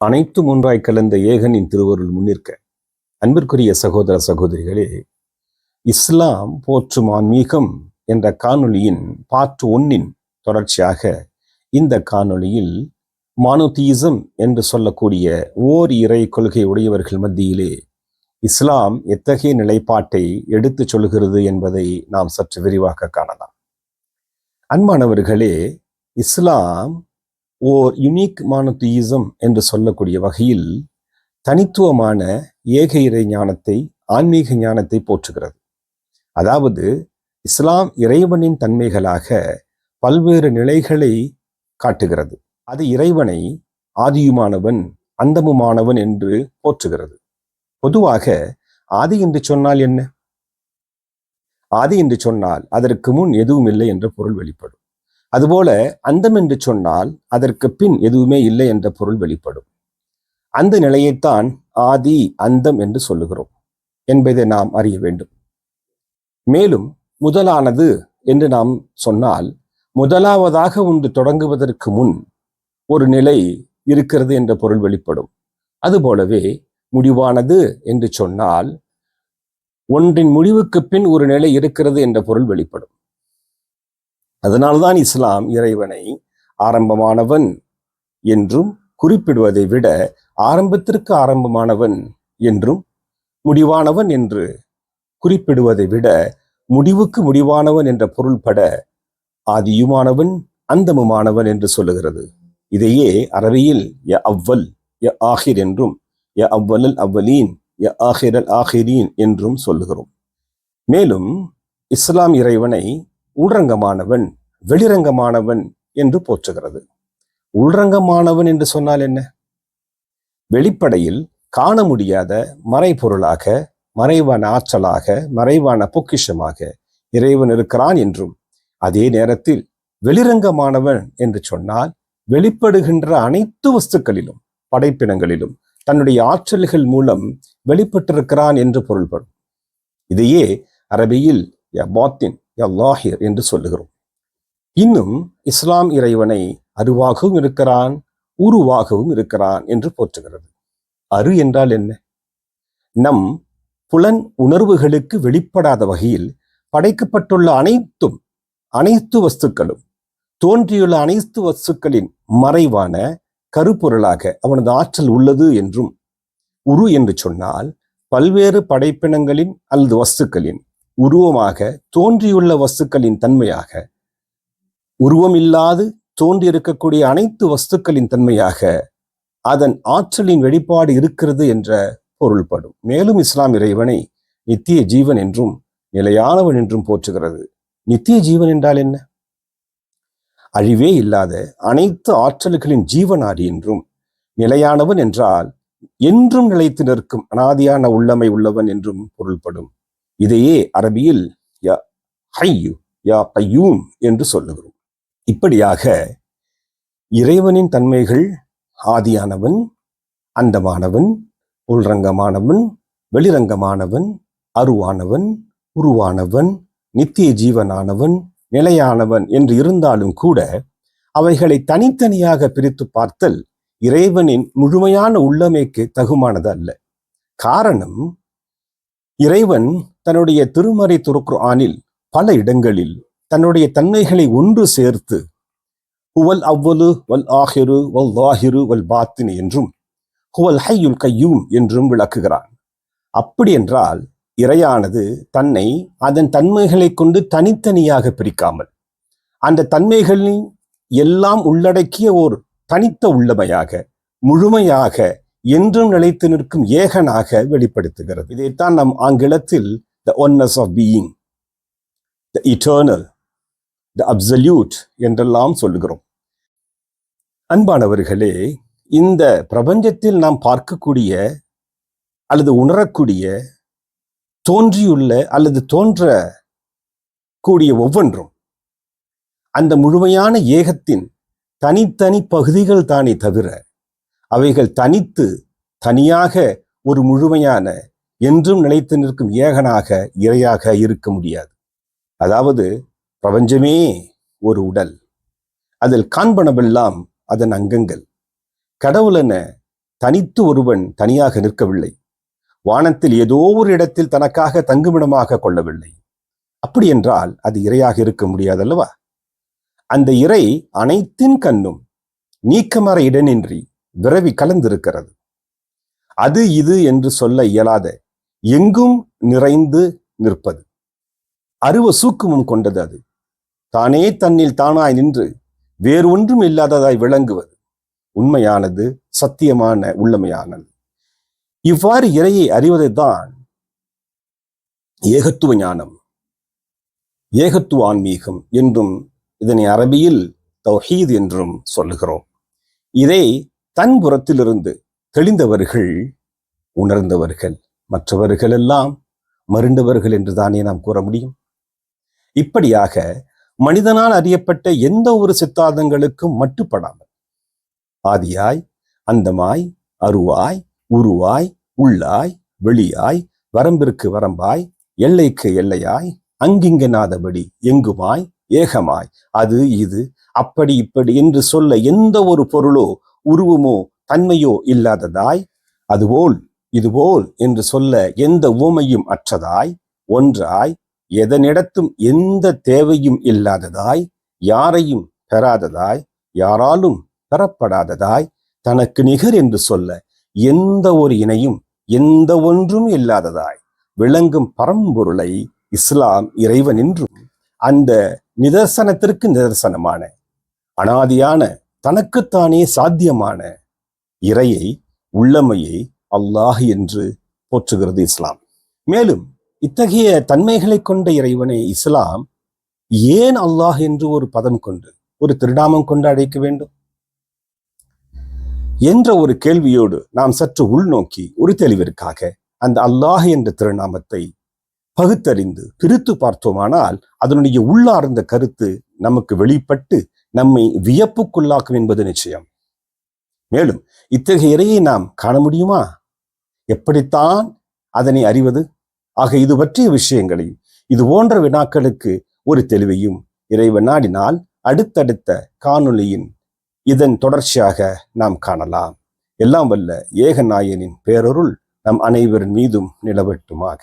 அனைத்து ஒன்றாய் கலந்த ஏகனின் திருவருள் முன்னிற்க. அன்பிற்குரிய சகோதர சகோதரிகளே இஸ்லாம் போற்றும் ஆன்மீகம் என்ற காணொளியின் பாட்டு ஒன்னின் தொடர்ச்சியாக இந்த காணொளியில் மானோதீசம் என்று சொல்லக்கூடிய ஓர் இறை கொள்கை உடையவர்கள் மத்தியிலே இஸ்லாம் எத்தகைய நிலைப்பாட்டை எடுத்துச் சொல்கிறது என்பதை நாம் சற்று விரிவாக காணலாம். அன்பானவர்களே இஸ்லாம் ஓர் யுனிக் மானோதீசம் என்று சொல்லக்கூடிய வகையில் தனித்துவமான ஏக இறை ஞானத்தை ஆன்மீக ஞானத்தை போற்றுகிறது. அதாவது இஸ்லாம் இறைவனின் தன்மைகளாக பல்வேறு நிலைகளை காட்டுகிறது. அது இறைவனை ஆதியுமானவன் அந்தமுமானவன் என்று போற்றுகிறது. பொதுவாக ஆதி என்று சொன்னால் என்ன? ஆதி என்று சொன்னால் அதற்கு முன் எதுவும் இல்லை என்ற பொருள் வெளிப்படும். அதுபோல அந்தம் என்று சொன்னால் அதற்கு பின் எதுவுமே இல்லை என்ற பொருள் வெளிப்படும். அந்த நிலையைத்தான் ஆதி அந்தம் என்று சொல்லுகிறோம் என்பதை நாம் அறிய வேண்டும். மேலும் முதலானது என்று நாம் சொன்னால் முதலாவதாக ஒன்று தொடங்குவதற்கு முன் ஒரு நிலை இருக்கிறது என்ற பொருள் வெளிப்படும். அதுபோலவே முடிவானது என்று சொன்னால் ஒன்றின் முடிவுக்கு பின் ஒரு நிலை இருக்கிறது என்ற பொருள் வெளிப்படும். அதனால்தான் இஸ்லாம் இறைவனை ஆரம்பமானவன் என்றும் குறிப்பிடுவதை விட ஆரம்பத்திற்கு ஆரம்பமானவன் என்றும் முடிவானவன் என்று குறிப்பிடுவதை விட முடிவுக்கு முடிவானவன் என்ற பொருள்பட ஆதியுமானவன் அந்தமுமானவன் என்று சொல்லுகிறது. இதையே அரபியில் ய அவ்வல் ய ஆஹிர் என்றும் ய அவ்வலல் அவ்வலீன் ய ஆஹிரல் ஆஹிரீன் என்றும் சொல்லுகிறோம். மேலும் இஸ்லாம் இறைவனை உள்ரங்கமானவன் வெளிரங்கமானவன் என்று போற்றுகிறது. உள்ரங்கமானவன் என்று சொன்னால் என்ன? வெளிப்படையில் காண முடியாத மறைபொருளாக மறைவான ஆற்றலாக மறைவான பொக்கிஷமாக இறைவன் இருக்கிறான் என்றும் அதே நேரத்தில் வெளிரங்கமானவன் என்று சொன்னால் வெளிப்படுகின்ற அனைத்து வஸ்துக்களிலும் படைப்பினங்களிலும் தன்னுடைய ஆற்றல்கள் மூலம் வெளிப்பட்டிருக்கிறான் என்று பொருள்படும். இதையே அரபியில் ய அல்லாஹிர் என்று சொல்லுகிறோம். இன்னும் இஸ்லாம் இறைவனை அருவாகவும் இருக்கிறான் உருவாகவும் இருக்கிறான் என்று போற்றுகிறது. அரு என்றால் என்ன? நம் புலன் உணர்வுகளுக்கு வெளிப்படாத வகையில் படைக்கப்பட்டுள்ள அனைத்தும் அனைத்து வஸ்துக்களும் தோன்றியுள்ள அனைத்து வஸ்துக்களின் மறைவான கருப்பொருளாக அவனது ஆற்றல் உள்ளது என்றும் உரு என்று சொன்னால் பல்வேறு படைப்பினங்களின் அல்லது வஸ்துக்களின் உருவமாக தோன்றியுள்ள வஸ்துக்களின் தன்மையாக உருவமில்லாது தோன்றியிருக்கக்கூடிய அனைத்து வஸ்துக்களின் தன்மையாக அதன் ஆற்றலின் வெளிப்பாடு இருக்கிறது என்ற பொருள்படும். மேலும் இஸ்லாம் இறைவனை நித்திய ஜீவன் என்றும் நிலையானவன் என்றும் போற்றுகிறது. நித்திய ஜீவன் என்றால் என்ன? அழிவே இல்லாத அனைத்து ஆற்றல்களின் ஜீவனாடி என்றும் நிலையானவன் என்றால் என்றும் நிலைத்து நிற்கும் அனாதியான உள்ளமை உள்ளவன் என்றும் பொருள்படும். இதையே அரபியில் யா ஹையு யா பையூம் என்று சொல்லுகிறோம். இப்படியாக இறைவனின் தன்மைகள் ஆதியானவன் அந்தமானவன் உள்ரங்கமானவன் வெளிரங்கமானவன் அருவானவன் உருவானவன் நித்திய ஜீவனானவன் நிலையானவன் என்று இருந்தாலும் கூட அவைகளை தனித்தனியாக பிரித்து பார்த்தல் இறைவனின் முழுமையான உள்ளமைக்கு தகுமானது அல்ல காரணம் இறைவன் தன்னுடைய திருமறை துருக்குர்ஆனில் பல இடங்களில் தன்னுடைய தன்மைகளை ஒன்று சேர்த்து ஹுவல் அவ்வலு வல் ஆஹிரு வல் லாஹிரு வல் பாத்தினி என்றும் ஹுவல் ஹையுல் கையூம் என்றும் விளக்குகிறான். அப்படி என்றால் இறையானது தன்னை அதன் தன்மைகளை கொண்டு தனித்தனியாக பிரிக்காமல் அந்த தன்மைகளின் எல்லாம் உள்ளடக்கிய ஒரு தனித்த உள்ளமையாக முழுமையாக என்றும் நிலைத்து நிற்கும் ஏகனாக வெளிப்படுத்துகிறது. இதைத்தான் நம் ஆங்கிலத்தில் the oneness of being the eternal the absolute என்றெல்லாம் சொல்லுகிறோம். அன்பானவர்களே இந்த பிரபஞ்சத்தில் நாம் பார்க்கக்கூடிய அல்லது உணரக்கூடிய தோன்றியுள்ள அல்லது தோன்ற கூடிய ஒவ்வொன்றும் அந்த முழுமையான ஏகத்தின் தனித்தனி பகுதிகள் தானே தவிர அவைகள் தனித்து தனியாக ஒரு முழுமையான என்றும் நிலைத்து நிற்கும் ஏகனாக இரையாக இருக்க முடியாது. அதாவது பிரபஞ்சமே ஒரு உடல். அதில் காண்பனவெல்லாம் அதன் அங்கங்கள். கடவுளென தனித்து ஒருவன் தனியாக நிற்கவில்லை. வானத்தில் ஏதோ ஒரு இடத்தில் தனக்காக தங்குமிடமாக கொள்ளவில்லை. அப்படி என்றால் அது இரையாக இருக்க முடியாதல்லவா? அந்த இறை அனைத்தின் கண்ணும் நீக்கமர இடனின்றி விரவி கலந்திருக்கிறது. அது இது என்று சொல்ல இயலாத எங்கும் நிறைந்து நிற்பது. அருவ சூக்குமம் கொண்டது அது. தானே தன்னில் தானாய் நின்று வேறு ஒன்றும் இல்லாததாய் விளங்குவது. உண்மையானது சத்தியமான உள்ளமையானது. இவ்வாறு இறையை அறிவதைத்தான் ஏகத்துவ ஞானம். ஏகத்துவ ஆன்மீகம் என்றும் இதனை அரபியில் தௌஹீத் என்றும் சொல்லுகிறோம். இதை தன் புறத்திலிருந்து தெளிந்தவர்கள் உணர்ந்தவர்கள். மற்றவர்கள் எல்லாம் மருண்டவர்கள் என்று தானே நாம் கூற முடியும்? இப்படியாக மனிதனால் அறியப்பட்ட எந்த ஒரு சித்தாந்தங்களுக்கும் மட்டுப்படாமல் ஆதியாய் அந்தமாய் அருவாய் உருவாய் உள்ளாய் வெளியாய் வரம்பிற்கு வரம்பாய் எல்லைக்கு எல்லையாய் அங்கிங்கனாதபடி எங்குமாய் ஏகமாய் அது இது அப்படி இப்படி என்று சொல்ல எந்த ஒரு பொருளோ உருவமோ தன்மையோ இல்லாததாய் அதுபோல் இதுபோல் என்று சொல்ல எந்த ஊமையும் அற்றதாய் ஒன்றாய் எதனிடத்தும் எந்த தேவையும் இல்லாததாய் யாரையும் பெறாததாய் யாராலும் பெறப்படாததாய் தனக்கு நிகர் என்று சொல்ல எந்த ஒரு இணையும் எந்த ஒன்றும் இல்லாததாய் விளங்கும் பரம்பொருளை இஸ்லாம் இறைவன் என்றும் அந்த நிதர்சனத்திற்கு நிதர்சனமான அனாதியான தனக்குத்தானே சாத்தியமான இறையை உள்ளமையை அல்லாஹ் என்று போற்றுகிறது இஸ்லாம். மேலும் இத்தகைய தன்மைகளை கொண்ட இறைவனை இஸ்லாம் ஏன் அல்லாஹ் என்று ஒரு பதம் கொண்டு ஒரு திருநாமம் கொண்டு அழைக்க வேண்டும்? என்ற ஒரு கேள்வியோடு நாம் சற்று உள்நோக்கி ஒரு தெளிவிற்காக அந்த அல்லாஹ் என்ற திருநாமத்தை பகுத்தறிந்து பிரித்து பார்த்தோமானால் அதனுடைய உள்ளார்ந்த கருத்து நமக்கு வெளிப்பட்டு நம்மை வியப்புக்குள்ளாக்கும் என்பது நிச்சயம். மேலும் இத்தகைய இறையை நாம் காண முடியுமா? எப்படித்தான் அதனை அறிவது? ஆக இது பற்றிய விஷயங்களையும் இது போன்ற வினாக்களுக்கு ஒரு தெளிவையும் இறைவன் நாடினால் அடுத்தடுத்த காணொளியின் இதன் தொடர்ச்சியாக நாம் காணலாம். எல்லாம் வல்ல ஏகநாயனின் பேரருள் நம் அனைவரின் மீதும் நிலவட்டுமாக.